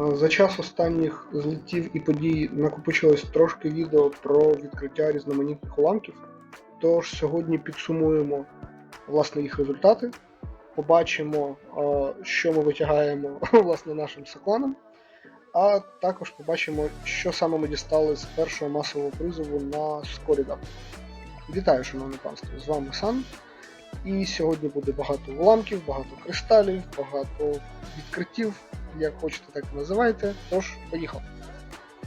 Е, За час останніх злетів і подій накопичилось трошки відео про відкриття різноманітних уламків. Тож сьогодні підсумуємо власне їх результати, побачимо, е, що ми витягаємо власне нашим сокланом, а також побачимо, що саме ми дістали з першого масового призову на Скоріда. Вітаю, шановне панство! З вами Сан. І сьогодні буде багато уламків, багато кристалів, багато відкриттів, як хочете, так і називайте. Тож, поїхали.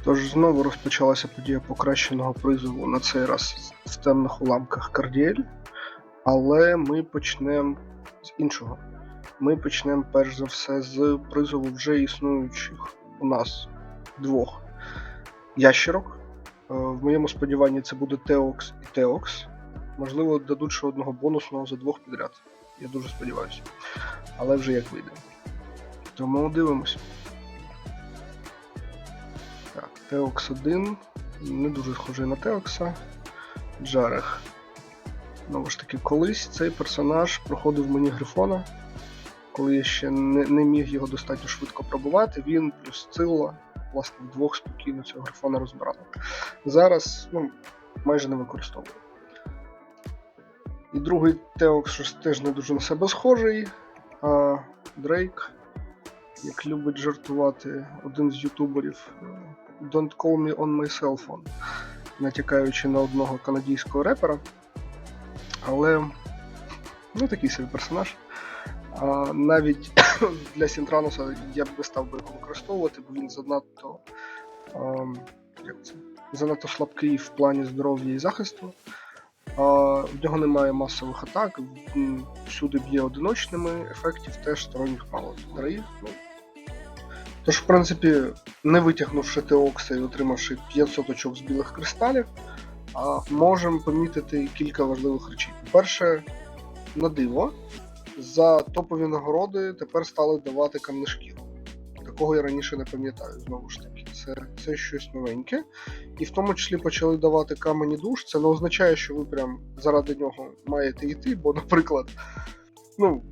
Тож знову розпочалася подія покращеного призову на цей раз в темних уламках Кардіель. Але ми почнемо з іншого. Ми почнемо перш за все з призову вже існуючих у нас двох ящерок. Е, В моєму сподіванні це буде Теокс і Теокс. Можливо, дадуть ще одного бонусного за двох підряд. Я дуже сподіваюся. Але вже як вийде. Тому дивимось. Так, Теокс 1. Не дуже схожий на Теокса. Джарех. Знову ж таки, колись цей персонаж проходив мені Грифона. Коли я ще не, не міг його достатньо швидко пробувати, він плюс Цилла, власне, вдвох спокійно цього грифона розбирали. Зараз ну, майже не використовую. І другий Теокс теж не дуже на себе схожий. А Дрейк, як любить жартувати один з ютуберів е, Don't call me on my cell phone, натякаючи на одного канадійського репера. Але ну такий собі персонаж. А, навіть для Сінтрануса я б не став би його використовувати, бо він занадто, а, як це, занадто слабкий в плані здоров'я і захисту. А, в нього немає масових атак, всюди б'є одиночними, ефектів теж сторонніх мало. Дари, ну. Тож, в принципі, не витягнувши Теокса і отримавши 500 очок з білих кристалів, можемо помітити кілька важливих речей. По-перше, на диво, за топові нагороди тепер стали давати камнишкіл. Такого я раніше не пам'ятаю, знову ж таки. Це, це щось новеньке. І в тому числі почали давати камені душ. Це не означає, що ви прям заради нього маєте йти, бо, наприклад, ну,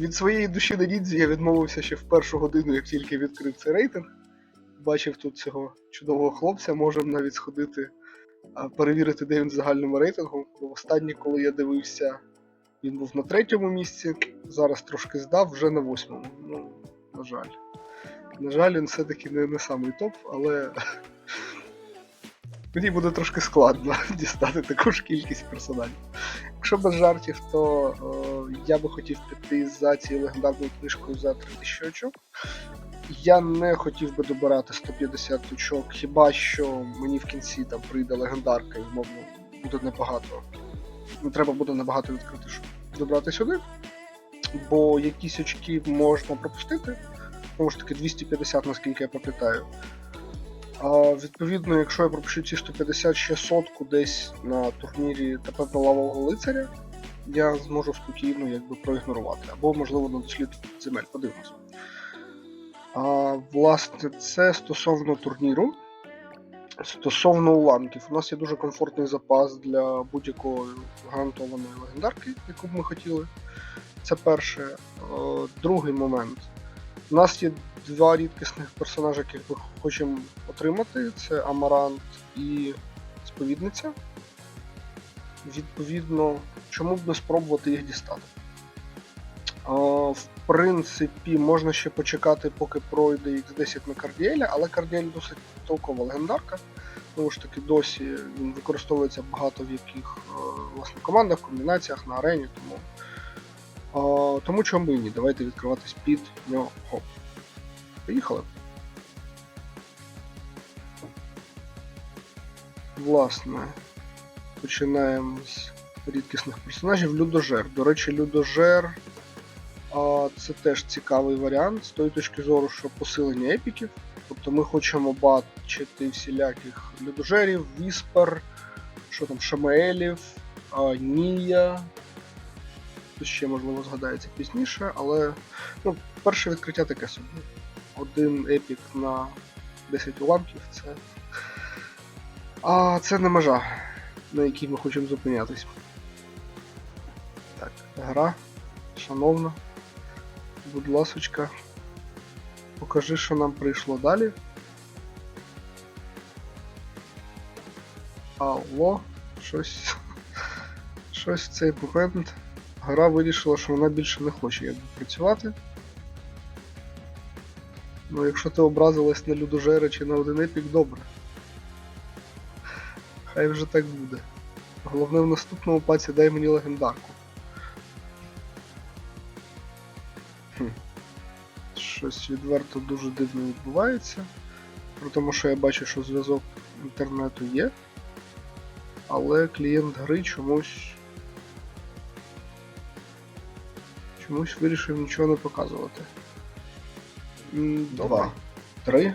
від своєї душі на нідзі я відмовився ще в першу годину, як тільки відкрив цей рейтинг. Бачив тут цього чудового хлопця, можемо навіть сходити, перевірити, де він в загальному рейтингу. Бо останнє, коли я дивився, він був на третьому місці, зараз трошки здав, вже на восьмому. Ну, на жаль. На жаль, він все-таки не, не самий топ, але мені буде трошки складно дістати таку ж кількість персонажів. Якщо без жартів, то е, я би хотів піти за цією легендарною книжкою за 3000 очок. Я не хотів би добирати 150 очок, хіба що мені в кінці там прийде легендарка і мовно буде небагато. Ну, треба буде набагато відкрити, щоб добрати сюди. Бо якісь очки можна пропустити. Тому ж таки 250, наскільки я пам'ятаю. А відповідно, якщо я пропущу ці 150 ще сотку десь на турнірі певно лавового лицаря, я зможу спокійно якби проігнорувати. Або, можливо, на дослід земель, подивимось. А, власне, це стосовно турніру. Стосовно уламків, у нас є дуже комфортний запас для будь-якої гарантованої легендарки, яку б ми хотіли. Це перше. Е, Другий момент. У нас є два рідкісних персонажі, яких ми хочемо отримати: це Амарант і Сповідниця. Відповідно, чому б не спробувати їх дістати? В принципі, можна ще почекати, поки пройде X10 на Кардіеля, але Кардіель досить толкова легендарка. Тому ж таки, досі він використовується багато в яких е, власне командах, комбінаціях на арені, тому. Тому чому і ні? Давайте відкриватись під нього. Поїхали. Власне, починаємо з рідкісних персонажів. Людожер. До речі, Людожер а, це теж цікавий варіант з тої точки зору, що посилення епіків. Тобто ми хочемо бачити всіляких людожерів, віспер, що там, Шамаелів, а, Нія. Ще, можливо, згадається пізніше, але ну, перше відкриття таке собі. Один епік на 10 уламків це. А це не межа, на якій ми хочемо зупинятись. Так, гра. Шановна. Будь ласочка. покажи, що нам прийшло далі. Алло, щось. Щось в цей момент. Гра вирішила, що вона більше не хоче якби працювати. Ну, якщо ти образилась на людожера чи на один епік, добре. Хай вже так буде. Головне в наступному паці дай мені легендарку. Хм. Щось відверто дуже дивно відбувається. При тому, що я бачу, що зв'язок інтернету є. Але клієнт гри чомусь. Чомусь вирішив нічого не показувати. Два. Три.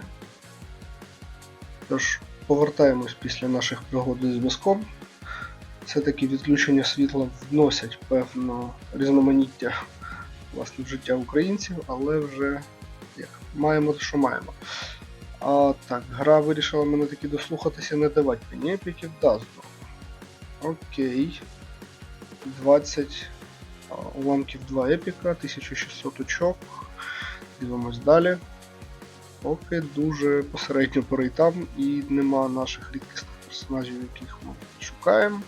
Тож, повертаємось після наших пригод зі зв'язком. Все-таки відключення світла вносять певно різноманіття власне, в життя українців, але вже як, маємо те, що маємо. А так, гра вирішила мене таки дослухатися, не давати мені епіків Дазду. Окей. 20 уламків 2 епіка, 1600 очок. Дивимось далі. Поки дуже посередньо по рейтам і нема наших рідкісних персонажів, яких ми шукаємо.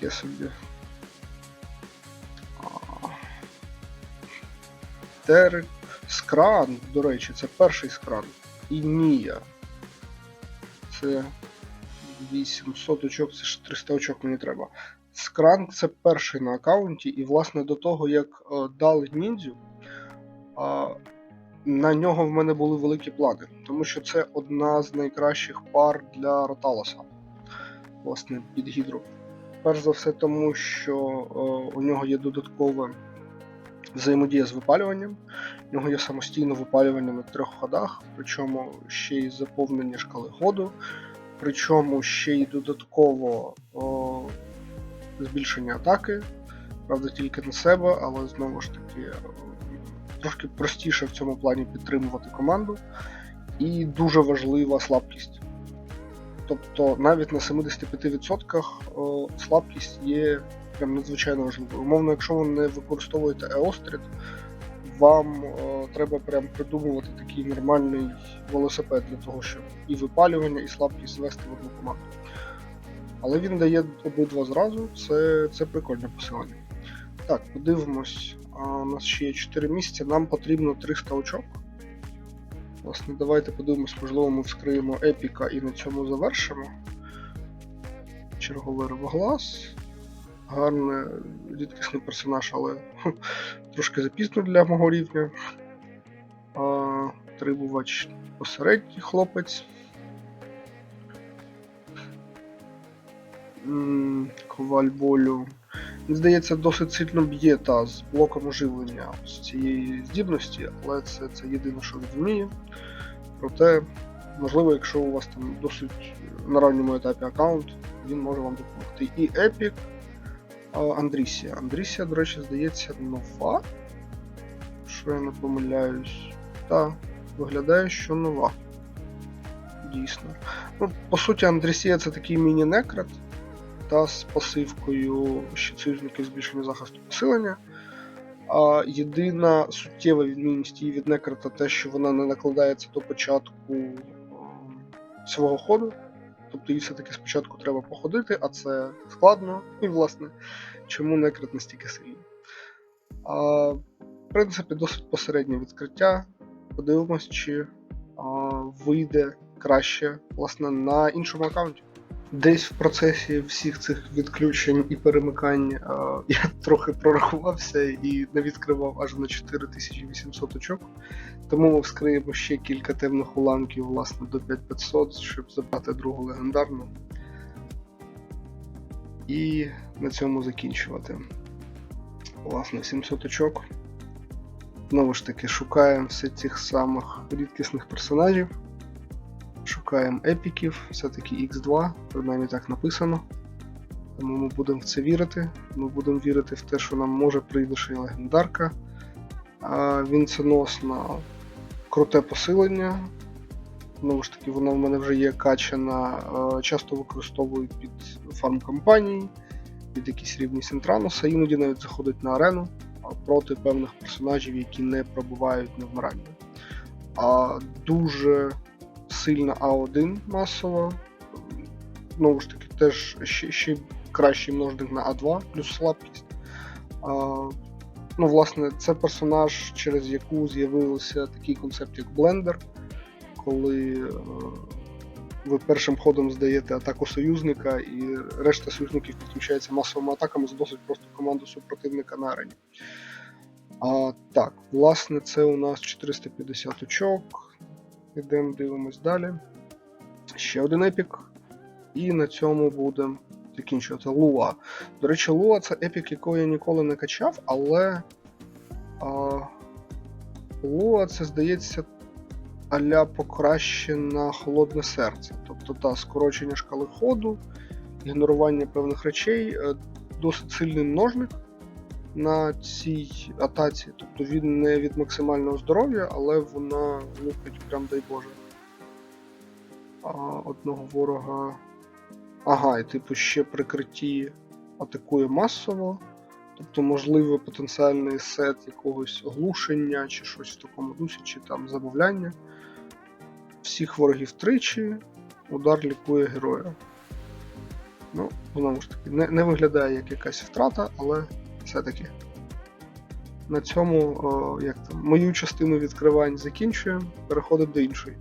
Я собі. Терек. Скран, до речі, це перший скран. І Нія. Це 800 очок, це ж 300 очок мені треба. Скран це перший на аккаунті, і власне до того, як е, дали ніндзю, а, на нього в мене були великі плани, тому що це одна з найкращих пар для Роталоса, власне, під гідру. Перш за все, тому що е, у нього є додаткове взаємодія з випалюванням. У нього є самостійне випалювання на трьох ходах, причому ще й заповнення шкали ходу, причому ще й додатково о, збільшення атаки. Правда, тільки на себе, але знову ж таки трошки простіше в цьому плані підтримувати команду. І дуже важлива слабкість. Тобто навіть на 75% слабкість є прям надзвичайно важливою. Умовно, якщо ви не використовуєте Еострід, вам о, треба прям придумувати такий нормальний велосипед для того, щоб і випалювання, і слабкість звести в одну команду. Але він дає обидва зразу, це, це прикольне посилання. Так, подивимось. У нас ще є 4 місяці, нам потрібно 300 очок. Власне, давайте подивимось, можливо, ми вскриємо епіка і на цьому завершимо. Черговий ревоглас. Гарний рідкісний персонаж, але трошки запізно для мого рівня. А, Трибувач посередній хлопець. М, Коваль болю. Він, здається, досить сильно б'є та з блоком оживлення з цієї здібності, але це, це єдине, що вміє. Проте, можливо, якщо у вас там досить на ранньому етапі аккаунт, він може вам допомогти. І Епік Андрісія. Андрісія, до речі, здається, нова. Що я не помиляюсь. Так, виглядає, що нова. Дійсно. Ну, по суті, Андрісія це такий міні-некрат та з пасивкою щитсоюзники збільшення захисту посилення. А єдина суттєва відмінність її від некрата те, що вона не накладається до початку ем, свого ходу. Тобто їй все-таки спочатку треба походити, а це складно. І, власне, чому некрат настільки сильний. А, В принципі, досить посереднє відкриття. Подивимось, чи а, вийде краще власне, на іншому аккаунті. Десь в процесі всіх цих відключень і перемикань а, я трохи прорахувався і не відкривав аж на 4800 очок. Тому ми вскриємо ще кілька темних уламків власне, до 5500, щоб забрати другу легендарну. І на цьому закінчувати. Власне, 700 очок. Знову ж таки, шукаємо все цих самих рідкісних персонажів. Шукаємо епіків, все-таки X2, принаймні так написано. Тому ми будемо в це вірити. Ми будемо вірити в те, що нам може прийде ще й легендарка. А Вінценосна круте посилення. Знову ж таки, воно в мене вже є качана, е, часто використовую під фарм кампанії, під якісь рівні Сентраноса, іноді навіть заходить на арену проти певних персонажів, які не пробувають на вмирання. дуже сильна А1 масова. Знову ж таки, теж ще, ще кращий множник на А2 плюс слабкість. А, ну, власне, це персонаж, через яку з'явився такий концепт, як Blender, коли е, ви першим ходом здаєте атаку союзника, і решта союзників підключається масовими атаками, зносить просто команду супротивника на арені. А, так, власне, це у нас 450 очок. Ідемо, дивимось далі. Ще один епік. І на цьому будемо закінчувати. Луа. До речі, Луа це епік, якого я ніколи не качав, але. А, Луа це, здається, аля покращена холодне серце. Тобто та скорочення шкали ходу, ігнорування певних речей, е, досить сильний множник на цій атаці. Тобто він не від максимального здоров'я, але вона лупить прям дай Боже. А, одного ворога. Ага, і типу ще прикритті атакує масово. Тобто, можливо, потенціальний сет якогось оглушення чи щось в такому дусі, чи там замовляння. Всіх ворогів тричі, удар лікує героя. Ну, знову ж таки, не, не виглядає як якась втрата, але все-таки. На цьому як там, мою частину відкривань закінчуємо, переходимо до іншої.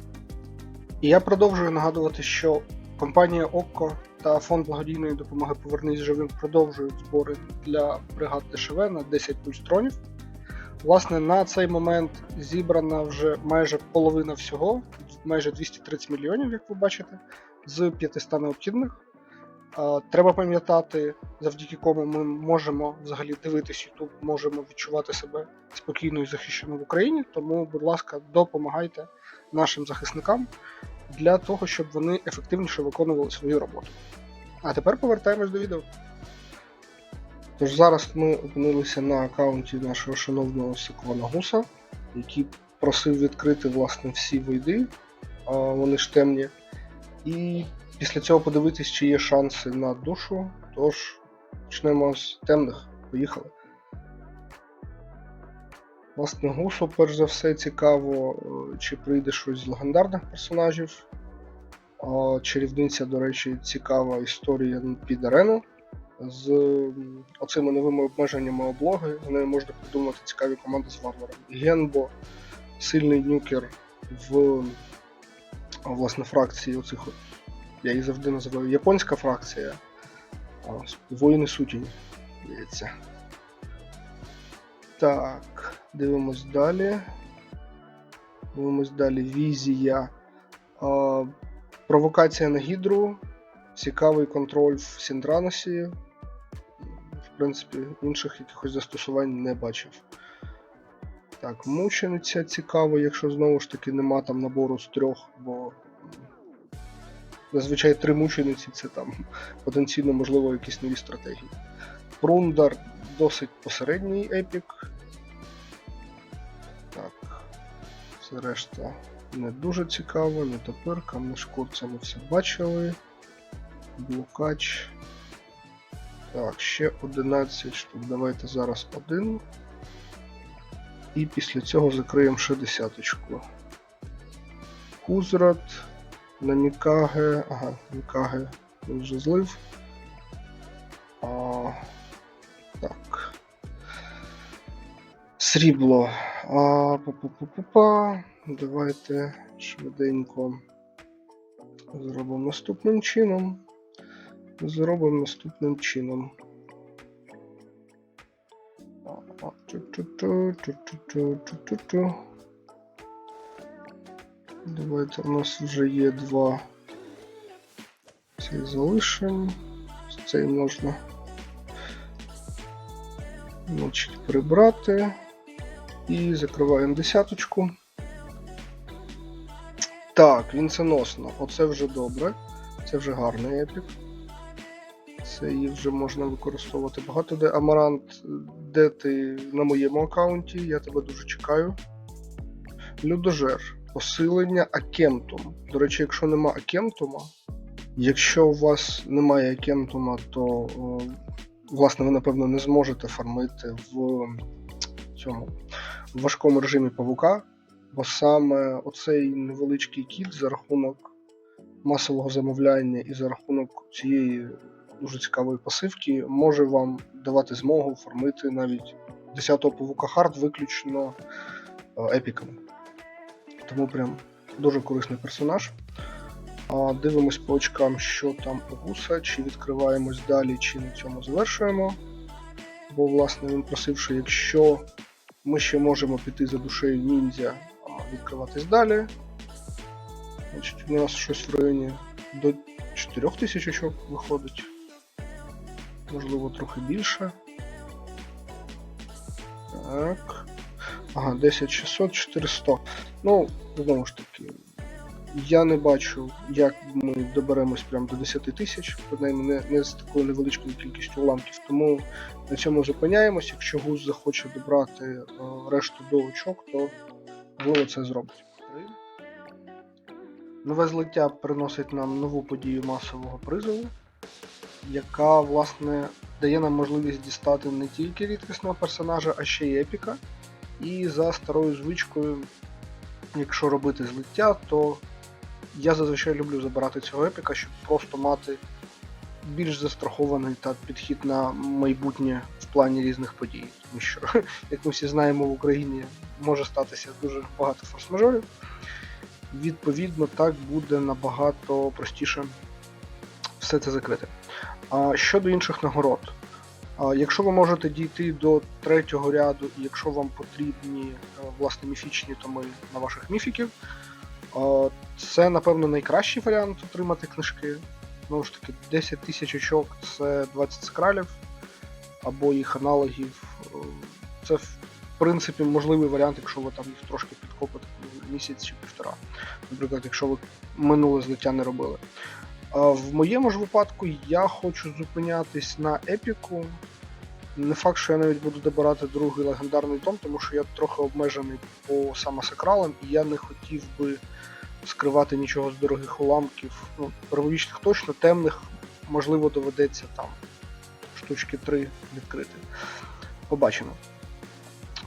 І я продовжую нагадувати, що компанія Окко та фонд благодійної допомоги Повернись живим продовжують збори для бригад ДШВ на 10 плюс тронів. Власне, на цей момент зібрана вже майже половина всього, майже 230 мільйонів, як ви бачите, з 500 необхідних. Треба пам'ятати, завдяки кому ми можемо взагалі дивитись YouTube, можемо відчувати себе спокійно і захищено в Україні. Тому, будь ласка, допомагайте нашим захисникам для того, щоб вони ефективніше виконували свою роботу. А тепер повертаємось до відео. Тож зараз ми опинилися на аккаунті нашого шановного Сиквана Гуса, який просив відкрити власне всі войди, вони ж темні. І після цього подивитись, чи є шанси на душу. Тож почнемо з темних. Поїхали. Власне, Гусу, перш за все, цікаво, е, чи прийде щось з легендарних персонажів. Чарівниця, до речі, цікава історія під арену. З оцими новими обмеженнями облоги. З нею можна придумати цікаві команди з варварами. Генбо, сильний нюкер в власне фракції оцих я їх завжди називаю японська фракція. Воїни сутінь, здається. Так, дивимось далі. Дивимось далі. Візія. А, провокація на гідру. Цікавий контроль в Сіндраносі. В принципі, інших якихось застосувань не бачив. Так, мучениця цікаво, якщо знову ж таки нема там набору з трьох, бо зазвичай три мучениці це там потенційно можливо якісь нові стратегії. Прундар досить посередній епік. Так, все решта не дуже цікаво, не тепер, камнешкур це ми все бачили. Блукач. Так, ще 11 штук. Давайте зараз один. І після цього закриємо ще десяточку. Кузрат, на Мікаге. Ага, Мікаге він вже злив. А, так. Срібло. А, па-па-па-па-па. Давайте швиденько зробимо наступним чином. Зробимо наступним чином. А, ту-ту-ту, ту-ту-ту, Давайте у нас вже є два. Цей залишимо. Цей можна значить, прибрати. І закриваємо десяточку. Так, вінценосно. Оце вже добре. Це вже гарний епік. Це її вже можна використовувати багато де. Амарант, де ти на моєму аккаунті, я тебе дуже чекаю. Людожер. Посилення Акемтум. До речі, якщо нема Акемтума, якщо у вас немає Акемтума, то власне ви напевно не зможете фармити в цьому важкому режимі павука. Бо саме оцей невеличкий кіт за рахунок масового замовляння і за рахунок цієї дуже цікавої пасивки може вам давати змогу формити навіть 10-го павука хард виключно е, епіками. Тому прям дуже корисний персонаж. Дивимось по очкам, що там у гуса, чи відкриваємось далі, чи на цьому завершуємо. Бо, власне, він просив, що якщо ми ще можемо піти за душею ніндзя, відкриватись далі. Значить, у нас щось в районі до 4000 очок виходить. Можливо, трохи більше. Так. Ага, 10600, 400. Ну, знову ж таки, я не бачу, як ми доберемось прямо до 10 тисяч, принаймні не, не з такою невеличкою кількістю уламків. Тому на цьому зупиняємось. Якщо гуз захоче добрати е, решту до очок, то можливо це зробить. Нове злиття приносить нам нову подію масового призову, яка, власне, дає нам можливість дістати не тільки рідкісного персонажа, а ще й епіка. І за старою звичкою, якщо робити злиття, то я зазвичай люблю забирати цього епіка, щоб просто мати більш застрахований та підхід на майбутнє в плані різних подій. Тому що, як ми всі знаємо, в Україні може статися дуже багато форс-мажорів. Відповідно, так буде набагато простіше все це закрити. А щодо інших нагород, якщо ви можете дійти до третього ряду, і якщо вам потрібні е, власне міфічні томи на ваших міфіків, це, напевно, найкращий варіант отримати книжки. Знову ж таки, 10 тисяч очок це 20 скралів або їх аналогів. Е, Це, в принципі, можливий варіант, якщо ви там їх трошки підкопите місяць чи півтора. Наприклад, якщо ви минуле злиття не робили. В моєму ж випадку я хочу зупинятись на епіку. Не факт, що я навіть буду добирати другий легендарний том, тому що я трохи обмежений по саме сакралам, і я не хотів би скривати нічого з дорогих уламків. Ну, первовічних точно, темних, можливо, доведеться там штучки 3 відкрити. Побачимо.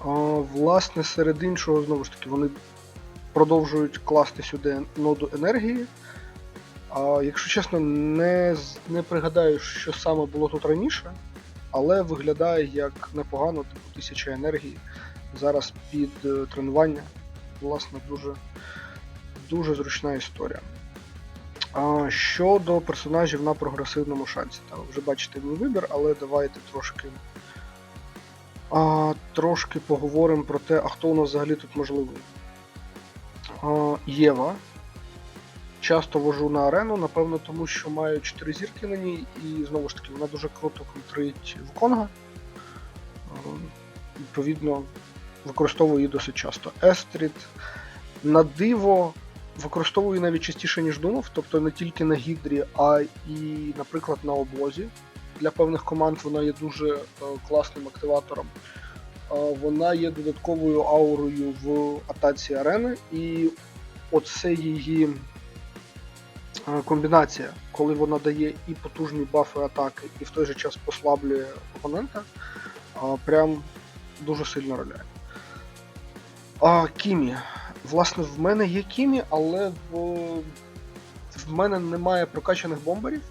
А, власне, серед іншого, знову ж таки, вони продовжують класти сюди ноду енергії. А, якщо чесно, не, не пригадаю, що саме було тут раніше, але виглядає як непогано, типу тисяча енергії. Зараз під е, тренування. Власне, дуже, дуже зручна історія. А, щодо персонажів на прогресивному шансі, та, ви вже бачите мій вибір, але давайте трошки, а, трошки поговоримо про те, а хто у нас взагалі тут можливий. А, Єва. Часто вожу на арену, напевно, тому що маю 4 зірки на ній, і знову ж таки вона дуже круто контрить Вуконга. Е, Відповідно, використовую її досить часто. Естрід на диво використовую навіть частіше, ніж думав, тобто не тільки на гідрі, а і, наприклад, на облозі. Для певних команд вона є дуже е, класним активатором. Е, Вона є додатковою аурою в атаці арени, і оце її комбінація, коли вона дає і потужні бафи атаки, і в той же час послаблює опонента, е, прям дуже сильно роляє. А, Кімі. Власне, в мене є Кімі, але в, в мене немає прокачаних бомберів.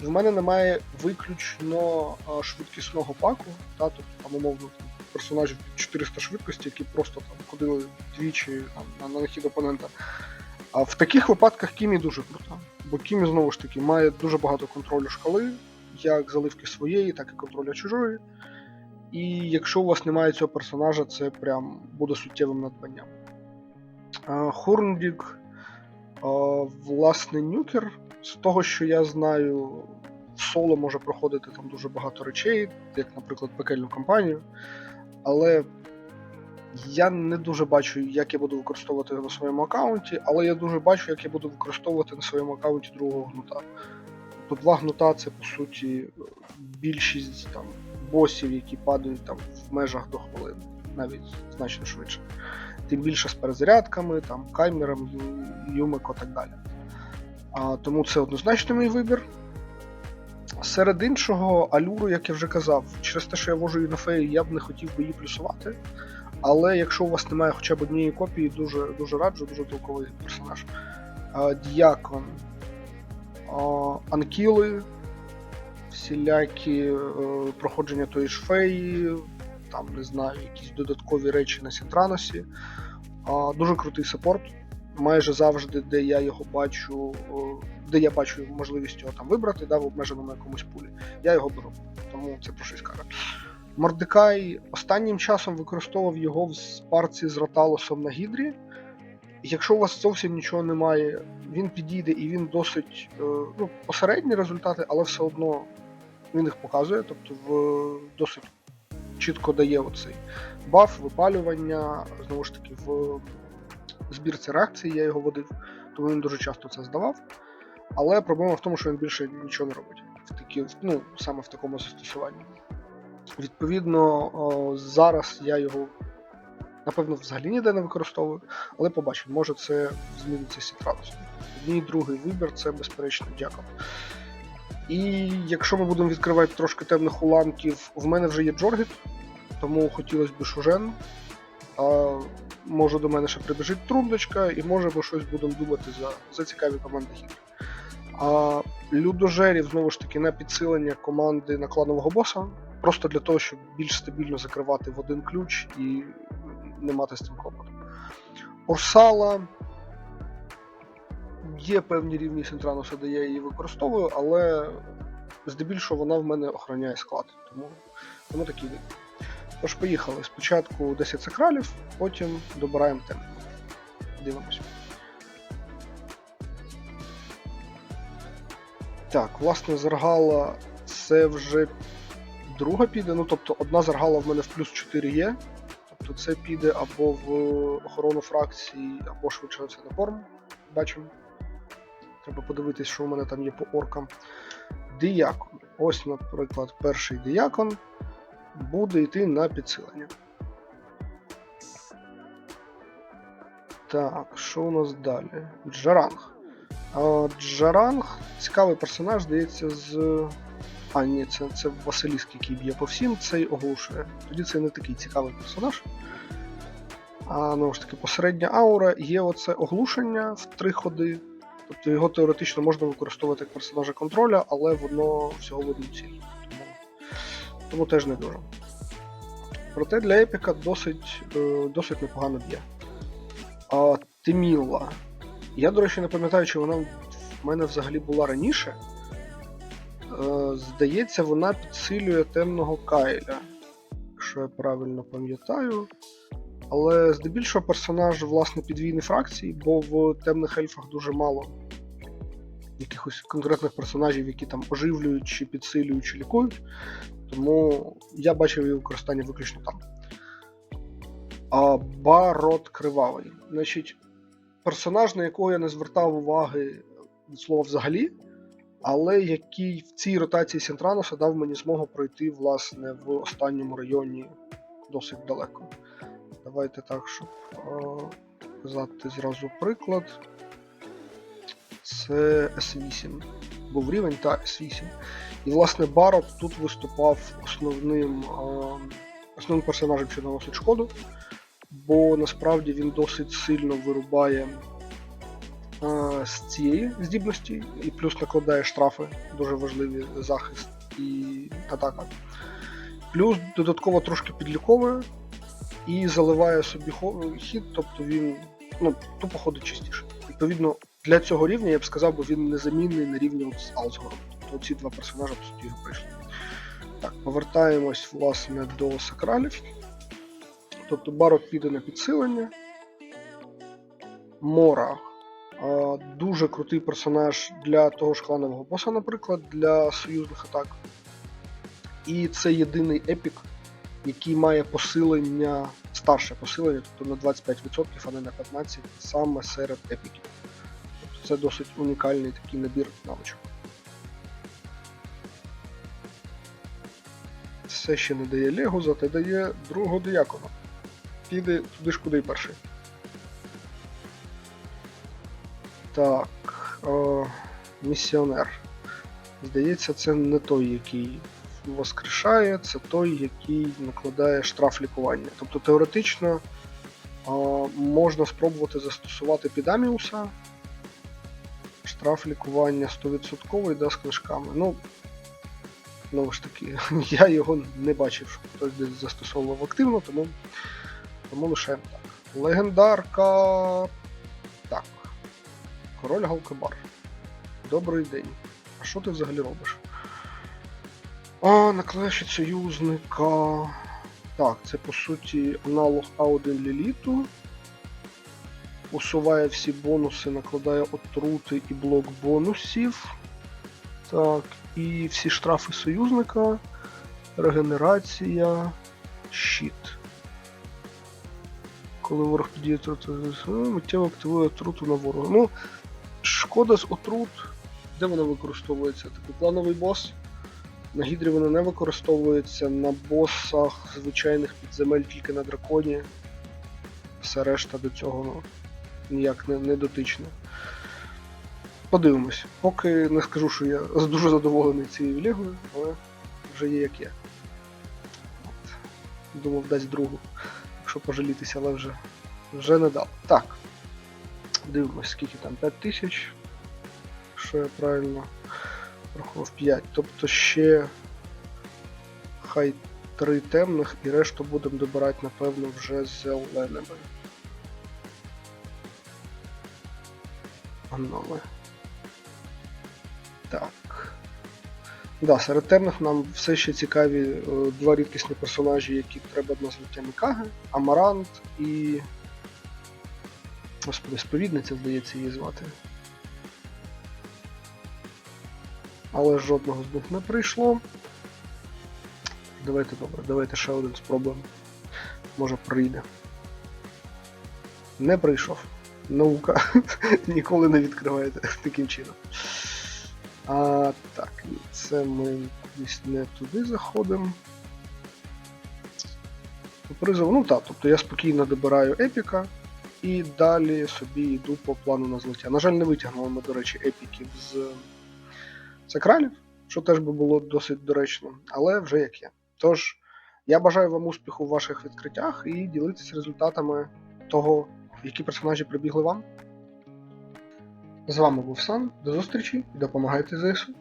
В мене немає виключно швидкісного паку, та, тобто там умовно персонажів під 400 швидкості, які просто там ходили двічі там, на нахід опонента. А в таких випадках Кімі дуже крута. Бо Кімі знову ж таки має дуже багато контролю шкали, як заливки своєї, так і контролю чужої. І якщо у вас немає цього персонажа, це прям буде суттєвим надбанням. Хорндік, власне, нюкер. З того, що я знаю, в соло може проходити там дуже багато речей, як, наприклад, пекельну кампанію. Але я не дуже бачу, як я буду використовувати його на своєму аккаунті, але я дуже бачу, як я буду використовувати на своєму аккаунті другого гнута. Тобто два гнута це по суті більшість там босів, які падають там в межах до хвилини, навіть значно швидше. Тим більше з перезарядками, там, каймером, Юмико і так далі. А, тому це однозначно мій вибір. Серед іншого, алюру, як я вже казав, через те, що я вожу її на феї, я б не хотів би її плюсувати. Але якщо у вас немає хоча б однієї копії, дуже, дуже раджу, дуже толковий персонаж. Діакон, Анкіли, всілякі е, проходження тої ж феї, там не знаю, якісь додаткові речі на Сінтраносі. Дуже крутий саппорт. Майже завжди, де я його бачу, де я бачу можливість його там вибрати, да, в обмеженому якомусь пулі, я його беру. Тому це про щось каже. Мордекай останнім часом використовував його в парці з Роталосом на Гідрі. Якщо у вас зовсім нічого немає, він підійде і він досить е, ну, посередні результати, але все одно він їх показує, тобто в досить чітко дає оцей баф, випалювання, знову ж таки, в збірці реакції я його водив, тому він дуже часто це здавав. Але проблема в тому, що він більше нічого не робить в такі, ну, саме в такому застосуванні. Відповідно, зараз я його напевно взагалі ніде не використовую, але побачимо, може це зміниться сітранус. Мій другий вибір це безперечно дякую. І якщо ми будемо відкривати трошки темних уламків, в мене вже є Джоргіт, тому хотілося б Шужен. А, може до мене ще прибіжить трундочка, і може ми щось будемо думати за, за цікаві команди гір. А людожерів знову ж таки на підсилення команди на кланового боса, просто для того, щоб більш стабільно закривати в один ключ і не мати з цим клопоту. Урсала є певні рівні Синтрануса, де я її використовую, але здебільшого вона в мене охороняє склад. Тому, тому такий вид. Тож, поїхали. Спочатку 10 сакралів, потім добираємо тему. Дивимось. Так, власне, заргала це вже друга піде. Ну, тобто одна заргала в мене в плюс 4 є. Тобто це піде або в охорону фракції, або швидше за все на форму. Бачимо. Треба подивитись, що у мене там є по оркам. Діякон. Ось, наприклад, перший діякон буде йти на підсилення. Так, що у нас далі? Джаранг. Джаранг цікавий персонаж, здається, з. А, ні, це, це Василіск, який б'є по всім, цей оглушує. Тоді це не такий цікавий персонаж. А ну ж таки, посередня аура є оце оглушення в три ходи. Тобто його теоретично можна використовувати як персонажа контроля, але воно всього в одну ціль. Тому, тому теж не дуже. Проте для епіка досить, е, досить непогано б'є. Тиміла. Я, до речі, не пам'ятаю, чи вона в мене взагалі була раніше. Е, Здається, вона підсилює темного Кайля, якщо я правильно пам'ятаю. Але здебільшого персонаж, власне, підвійної фракції, бо в темних ельфах дуже мало якихось конкретних персонажів, які там оживлюють, чи підсилюють, чи лікують. Тому я бачив її використання виключно там. А Барот Кривавий. Значить, персонаж, на якого я не звертав уваги від слова взагалі, але який в цій ротації Сінтрануса дав мені змогу пройти, власне, в останньому районі досить далеко. Давайте так, щоб показати зразу приклад. Це S8. Був рівень та S8. І, власне, Барот тут виступав основним а, основним персонажем, що наносить шкоду, бо насправді він досить сильно вирубає з цієї здібності, і плюс накладає штрафи, дуже важливі захист і атака. Плюс додатково трошки підліковує і заливає собі хід, тобто він ну, тупо ходить частіше. Відповідно, для цього рівня я б сказав, бо він незамінний на рівні от з Алсгором. Тобто ці два персонажі по суті прийшли. Так, повертаємось власне до сакралів. Тобто Барот піде на підсилення. Мора. А, Дуже крутий персонаж для того ж кланового боса, наприклад, для союзних атак. І це єдиний епік, який має посилення, старше посилення, тобто на 25%, а не на 15% саме серед епіків. Тобто це досить унікальний такий набір навичок. Це ще не дає Лего, зате дає другого диякона. Піде туди ж куди перший. Так. О, місіонер. Здається, це не той, який воскрешає, це той, який накладає штраф лікування. Тобто теоретично а, можна спробувати застосувати під Аміуса. Штраф лікування 100% да, з книжками. Ну, знову ж таки, я його не бачив, що хтось десь застосовував активно, тому, тому лишаємо так. Легендарка. Король Галкабар. Добрий день. А що ти взагалі робиш? А, наклешить союзника. Так, це по суті аналог А1 Ліліту. Усуває всі бонуси, накладає отрути і блок бонусів. Так, і всі штрафи союзника. Регенерація. Щит. Коли ворог підійде отруту, миттєво активує отруту на ворога. Ну, шкода з отрут. Де вона використовується? Такий плановий бос. На гідрі вона не використовується, на босах звичайних підземель тільки на драконі. Все решта до цього ну, ніяк не, не дотичне. Подивимось. Поки не скажу, що я дуже задоволений цією лігою, але вже є як є. От. Думав, дасть другу, якщо пожалітися, але вже, вже не дав. Так. Дивимось, скільки там 5 тисяч. Якщо я правильно рахував 5. Тобто ще хай 3 темних і решту будемо добирати, напевно, вже з зеленими. Аноли. Так. Да, серед темних нам все ще цікаві е, два рідкісні персонажі, які треба на злиття Мікаги. Амарант і. Господи, сповідниця, здається, її звати. Але жодного з них не прийшло. Давайте добре, давайте ще один спробуємо. Може прийде. Не прийшов. Наука ніколи не відкриваєте таким чином. А, так, це ми кудись не туди заходимо. По призову, ну так, тобто я спокійно добираю епіка і далі собі йду по плану на злиття. На жаль, не витягнули ми, до речі, епіків з сакралів, що теж би було досить доречно, але вже як є. Тож, я бажаю вам успіху в ваших відкриттях і ділитися результатами того, які персонажі прибігли вам. З вами був Сан, до зустрічі і допомагайте ЗСУ.